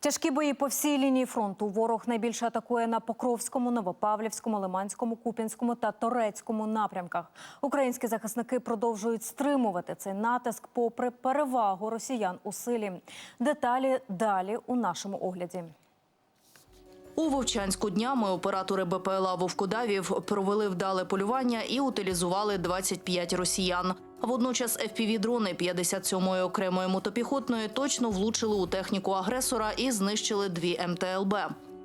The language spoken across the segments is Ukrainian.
Тяжкі бої по всій лінії фронту. Ворог найбільше атакує на Покровському, Новопавлівському, Лиманському, Куп'янському та Торецькому напрямках. Українські захисники продовжують стримувати цей натиск попри перевагу росіян у силі. Деталі далі у нашому огляді. У Вовчанську днями оператори БПЛА Вовкодавів провели вдале полювання і утилізували 25 росіян. Водночас FPV-дрони 57-ї окремої мотопіхотної точно влучили у техніку агресора і знищили дві МТЛБ.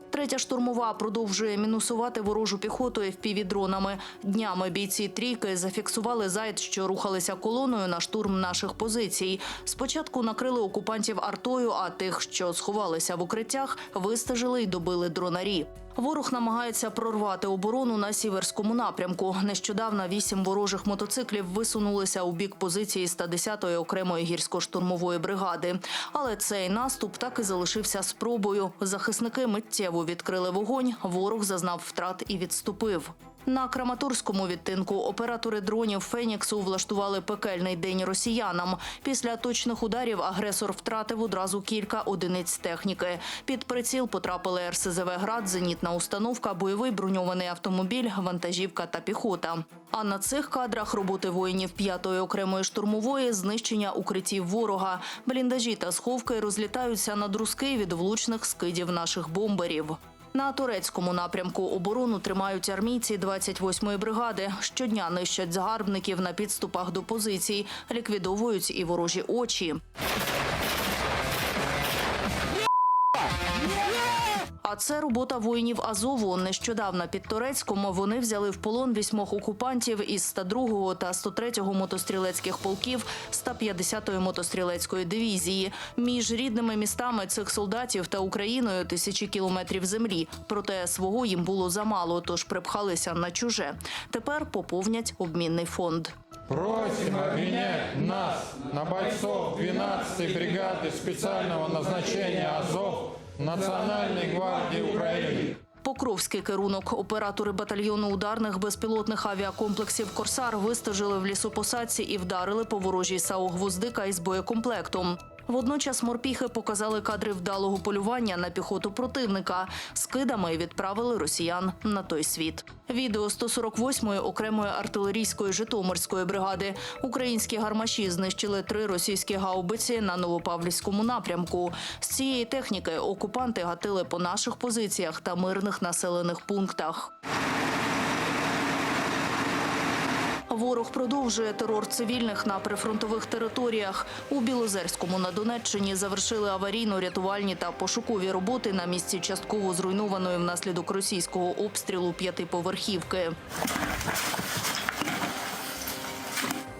Третя штурмова продовжує мінусувати ворожу піхоту FPV-дронами. Днями бійці трійки зафіксували зайд, що рухалися колоною на штурм наших позицій. Спочатку накрили окупантів артою, а тих, що сховалися в укриттях, вистежили й добили дронарі. Ворог намагається прорвати оборону на сіверському напрямку. Нещодавно вісім ворожих мотоциклів висунулися у бік позиції 110-ї окремої гірсько-штурмової бригади. Але цей наступ так і залишився спробою. Захисники миттєво відкрили вогонь. Ворог зазнав втрат і відступив. На Краматорському відтинку оператори дронів Феніксу влаштували пекельний день росіянам. Після точних ударів агресор втратив одразу кілька одиниць техніки. Під приціл потрапили РСЗВ «Град», зенітна установка, бойовий броньований автомобіль, вантажівка та піхота. А на цих кадрах роботи воїнів 5-ї окремої штурмової знищення укриттів ворога. Бліндажі та сховки розлітаються на друзки від влучних скидів наших бомберів. На турецькому напрямку оборону тримають армійці 28-ї бригади. Щодня нищать загарбників на підступах до позицій, ліквідовують і ворожі очі. А це робота воїнів Азову. Нещодавно під Торецьком вони взяли в полон вісьмох окупантів із 102-го та 103-го мотострілецьких полків 150-ї мотострілецької дивізії. Між рідними містами цих солдатів та Україною тисячі кілометрів землі. Проте свого їм було замало, тож припхалися на чуже. Тепер поповнять обмінний фонд. Просим обменять нас на бойцов 12-й бригады специального назначения АЗОВ Национальной гвардії України. Покровський керунок. Оператори батальйону ударних безпілотних авіакомплексів Корсар вистежили в лісопосадці і вдарили по ворожій САУ «Гвоздика» із боєкомплектом. Водночас морпіхи показали кадри вдалого полювання на піхоту противника. Скидами відправили росіян на той світ. Відео 148-ї окремої артилерійської Житомирської бригади. Українські гармаші знищили три російські гаубиці на Новопавлівському напрямку. З цієї техніки окупанти гатили по наших позиціях та мирних населених пунктах. Ворог продовжує терор цивільних на прифронтових територіях. У Білозерському на Донеччині завершили аварійно-рятувальні та пошукові роботи на місці частково зруйнованої внаслідок російського обстрілу п'ятиповерхівки.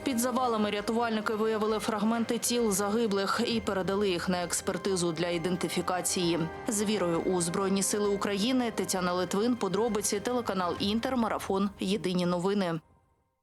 Під завалами рятувальники виявили фрагменти тіл загиблих і передали їх на експертизу для ідентифікації. З вірою у Збройні Сили України Тетяна Литвин, подробиці, телеканал Інтер, марафон. Єдині новини.